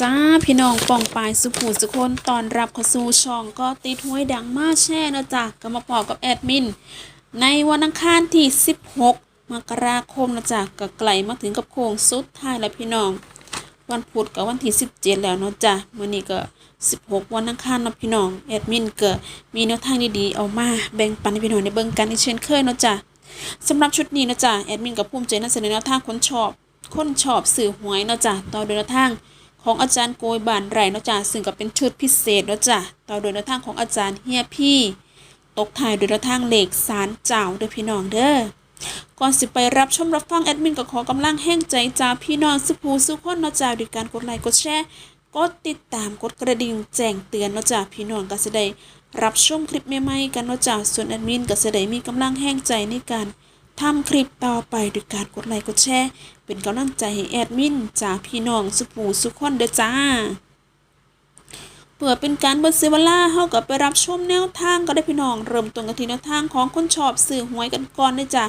จ้าพี่น้องปองปายสุภูสุคนตอนรับเข้าสู่ช่องก็ติดห้วยดังมาแช่นะจ๊ะก็มาพอกับแอดมิน ในวันอังคารที่ 16 มกราคมนะจ๊ะก็ไกลมาถึงกับโค้งสุดท้ายแล้วพี่น้อง วันพุธกับวันที่ 17 แล้วเนาะจ้ะมื้อนี้ก็ 16 วันอังคารเนาะพี่น้องแอดมินก็มีแนวทางดีๆเอามาแบ่งปันให้พี่น้องในเบิ่งกันอีกเช่นเคยเนาะจ้ะสำหรับชุดนี้นะจ๊ะแอดมินก็ภูมิใจนำเสนอแนวทางคนชอบ คนชอบสื่อหวยเนาะจ้ะต่อโดยแนวทาง ของอาจารย์โกยบานไรเนาะจ้ะซึ่งก็เป็นชุดพิเศษเนาะจ้ะต่อโดยแนวทางของอาจารย์เฮียพี่ ตกท้ายโดยแนวทางเหลขสารเจ้าเด้อพี่น้องเด้อก่อนสิไปรับชมรับฟังแอดมินก็ขอกำลังแห้งใจจ้าพี่น้องสุภูสุขคนเนาะจ้าด้วยการกดไลค์กดแชร์กดติดตามกดกระดิ่งแจ้งเตือนเนาะจ้าพี่น้องก็จะได้รับชมคลิปใหม่ๆกันเนาะจ้าส่วนแอดมินก็จะได้มีกำลังแห้งใจในการ ทำคลิปต่อไปด้วยการกดไลค์กดแชร์ เป็นกำลังใจให้แอดมินจากพี่น้องสุภูสุขคนเด้อจ้าเพื่อเป็นการบิดเสียเวลาเฮากับไปรับชมแนวทางก็ได้พี่น้อง เริ่มต้นกันที่แนวทางของคนชอบซื้อหวยกันก่อนเลยจ้ะ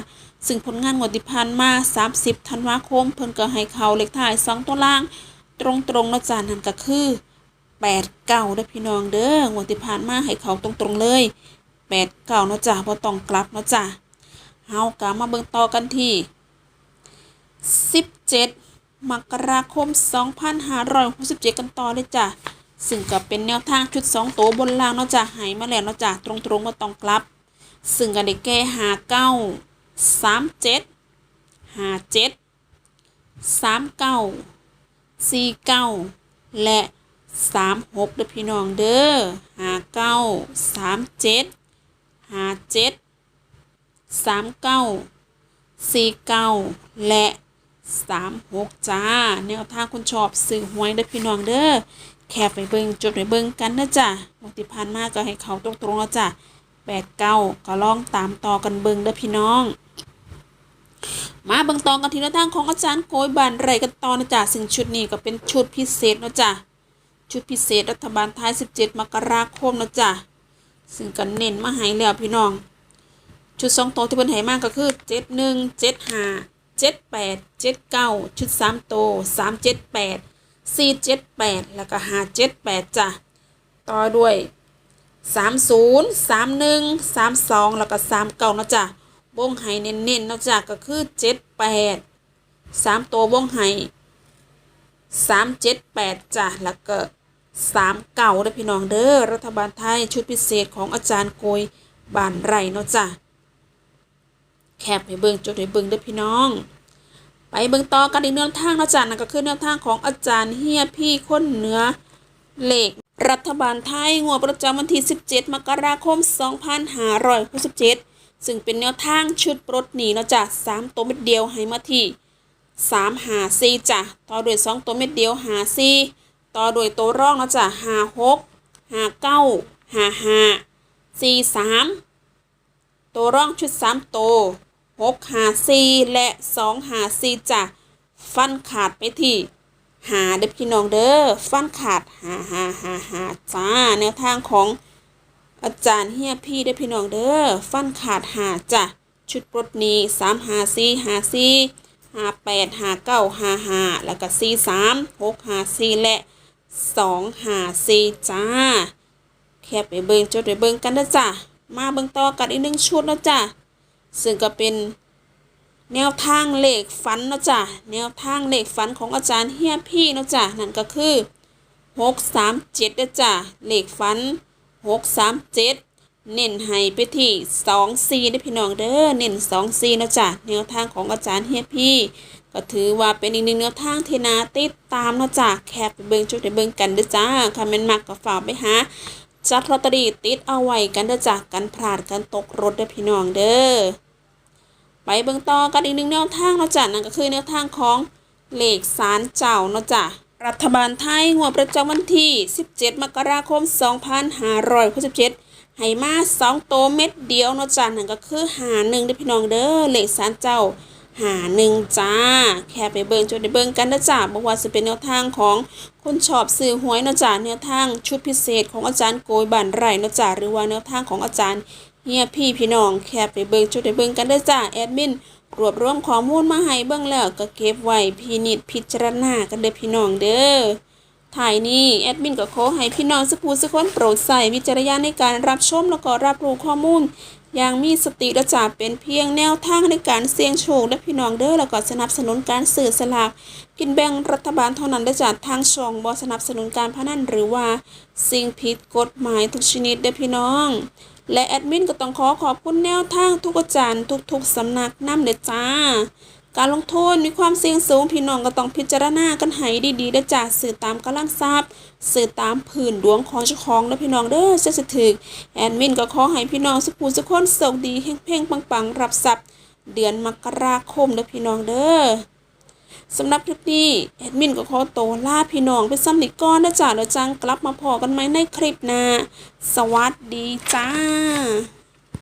ซึ่งผลงานงวดที่ผ่านมา 30 ธันวาคม เพิ่นก็ให้เขาเลขท้าย 2 ตัวล่าง ตรงๆนะจ้ะนั่นก็คือ8เก้าเด้อพี่น้องเด้องวดที่ผ่านมาให้เขาตรงๆเลย8เก้านะจ้ะบ่ต้องกลับนะจ้ะ เฮากะมาเบิ่งต่อกันที่ 17 มกราคม 2567 กันต่อเลยจ้ะ ซึ่งก็เป็นแนวทางชุด 2 ตัวบนล่างเนาะจ้ะหายมาแล้วเนาะจ้ะตรงๆบ่ต้องกลับ ซึ่งก็ได้แก่หาเก้าสามเจ็ดหาเจ็ดสามเก้าสี่เก้าและสามหกเด้อพี่น้องเด้อหาเก้าสามเจ็ดหาเจ็ด สามเก้าสี่เก้าและสามหกจ้า แนวทางคุณชอบสื่อหวยเด้อพี่น้องเด้อแคบไปเบิงจดไปเบิงกันนะจ้ะงวดที่ผ่านมากก็ให้เขาตรงๆแล้วจ้ะแปดเก้าก็ลองตามต่อกันเบิงเด้อพี่น้อง มาเบิงตองกันทีละทางของอาจารย์โกยบานไรกันต่อนะจ๊ะซึ่งชุดนี้ก็เป็นชุดพิเศษนะจ๊ะชุดพิเศษรัฐบาลไทย17 มกราคมนะจ๊ะซึ่งก็เน้นมาให้แล้วพี่น้อง ชุดสองโตัวที่เพิ่นให้มากก็คือ71 75 78 79ชุด3ตัว378 478แปดแล้วก็578จ้ะต่อด้วยสามศูนย์สามหนึ่งสามสองแล้วก็สามเก้านะจ๊ะวงไห้เน้นๆนะจ๊ะก็คือเจ็ดแปดสามตัววงไห้สามเจ็ดแปดจ้ะแล้วก็สามเก้าเด้อพี่น้องเด้อรัฐบาลไทยชุดพิเศษของอาจารย์โกยบานไรเนาะจ้ะ แคบให้เบิ่งจดให้เบิ่งด้อพี่น้อง ไปเบิ่งต่อกันอีกแนวทางนะจ้ะนั่นก็คือแนวทางของอาจารย์เฮียพี่คนเหนือเหลขรัฐบาลไทยงวดประจำวันที่ 17 มกราคม 2567 ซึ่งเป็นแนวทางชุดปลดหนีเนาะจ้ะ3ตัวเม็ดเดียวให้มาที่3หา4จ้ะต่อด้วย2ตัวเม็ดเดียวหา4ต่อด้วยตัวร่องเนาะจ้ะหา6หา9หา5 4 3 ตัวร่องชุด3ตัว 6หา4และ2หา4จ้ะฟันขาดไปที่หาเด้อพี่น้องเด้อฟันขาดหาหาหาหาจ้าแนวทางของอาจารย์เฮียพี่เด้อพี่น้องเด้อฟันขาดหาจ้ะชุดปลดนี้สามหาสี่หาสี่หาแปดหาเก้าหาหาแล้วก็สี่สามหกหาสี่และสองหาสี่จ้าแคบไปเบิงจดไปเบิงกันนะจ้ะมาเบิงต่อกันอีกหนึ่งชุดนะจ้ะ ซึ่งก็เป็นแนวทางเลขฝันเนาะจ้ะแนวทางเลขฝันของอาจารย์เฮียพี่เนาะจ้ะนั่นก็คือหกสามเจ็ดเด้อจ้ะเลขฝันหกสามเจ็ดเน้นให้ไปที่สองสี่ได้พี่น้องเด้อเน้นสองสี่เนาะจ้ะแนวทางของอาจารย์เฮียพี่ ก็ถือว่าเป็นอีกหนึ่งแนวทางที่นาติดตามเนาะจ้ะแคบไปเบิ่งจุดไปเบิ่งกันเด้อจ้าคอมเมนต์มักก็ฝากไปหาจัดลอตเตอรี่ติดเอาไว้กันเด้อจ้ะกันพลาดกันตกรถเด้อพี่น้องเด้อ ไปเบิ่งต่อกันอีกหนึ่งแนวทางเนาะจ้ะนั่นก็คือแนวทางของเลขสารเจ้าเนาะจ้ะรัฐบาลไทยงวดประจำวันที่ 17 มกราคม 2567ให้มา2โตวเม็ดเดียวเนาะจ้ะนั่นก็คือหาหนึ่งเด้อพี่น้องเด้อเลขสารเจ้าหาหนึ่งจ้า แค่ไปเบิ่งจนได้เบิ่งกันนะจ้ะบอกว่าจะเป็นแนวทางของคนชอบซื้อหวยนะจ้ะแนวทางชุดพิเศษของอาจารย์โกยบันไรนะจ้ะหรือว่าแนวทางของอาจารย์ เฮียพี่พี่น้องแคบไปเบิ่งจุดไปเบิ่งกันเด้อจ้าแอดมินรวบรวมข้อมูลมาให้เบิ่งแล้วก็เก็บไว้พินิจพิจารณากันเด้อพี่น้องเด้อถ่ายนี้แอดมินก็ขอให้พี่น้องสักผู้สักคนโปรดใส่วิจารณญาณในการรับชมแล้วก็รับรู้ข้อมูล อย่างมีสติและจาเป็นเพียงแนวทางในการเสี่ยงโชคและพี่น้องเด้อแล้วก็สนับสนุนการสื่อสลาก กินแบ่งรัฐบาลเท่านั้นได้จากทางช่องบอสนับสนุนการพนันหรือว่า สิ่งผิดกฎหมายทุกชนิดเด้อพี่น้อง และแอดมินก็ต้องขอขอบคุณแนวทางทุกอาจารย์ทุกๆสำนักนำเด้อจ้า การลงโทษมีความเสี่ยงสูงพี่น้องก็ต้องพิจารณากันให้ดีๆเด้จ้าสื่อตามกำลังทรัพย์สื่อตามผื่นดวงของเจ้าของเด้อพี่น้องเด้อจะสถึกแอดมินก็ขอให้พี่น้องสุขูสุขคนโชคดีเฮงๆปังๆรับทรัพย์เดือนมกราคมเด้อพี่น้องเด้อสำหรับคลิปนี้แอดมินก็ขอโตลาพี่น้องไปซ้ำนิก่อนนะจ๊ะแล้วจังกลับมาพอกันไหมในคลิปหน้าสวัสดีจ้า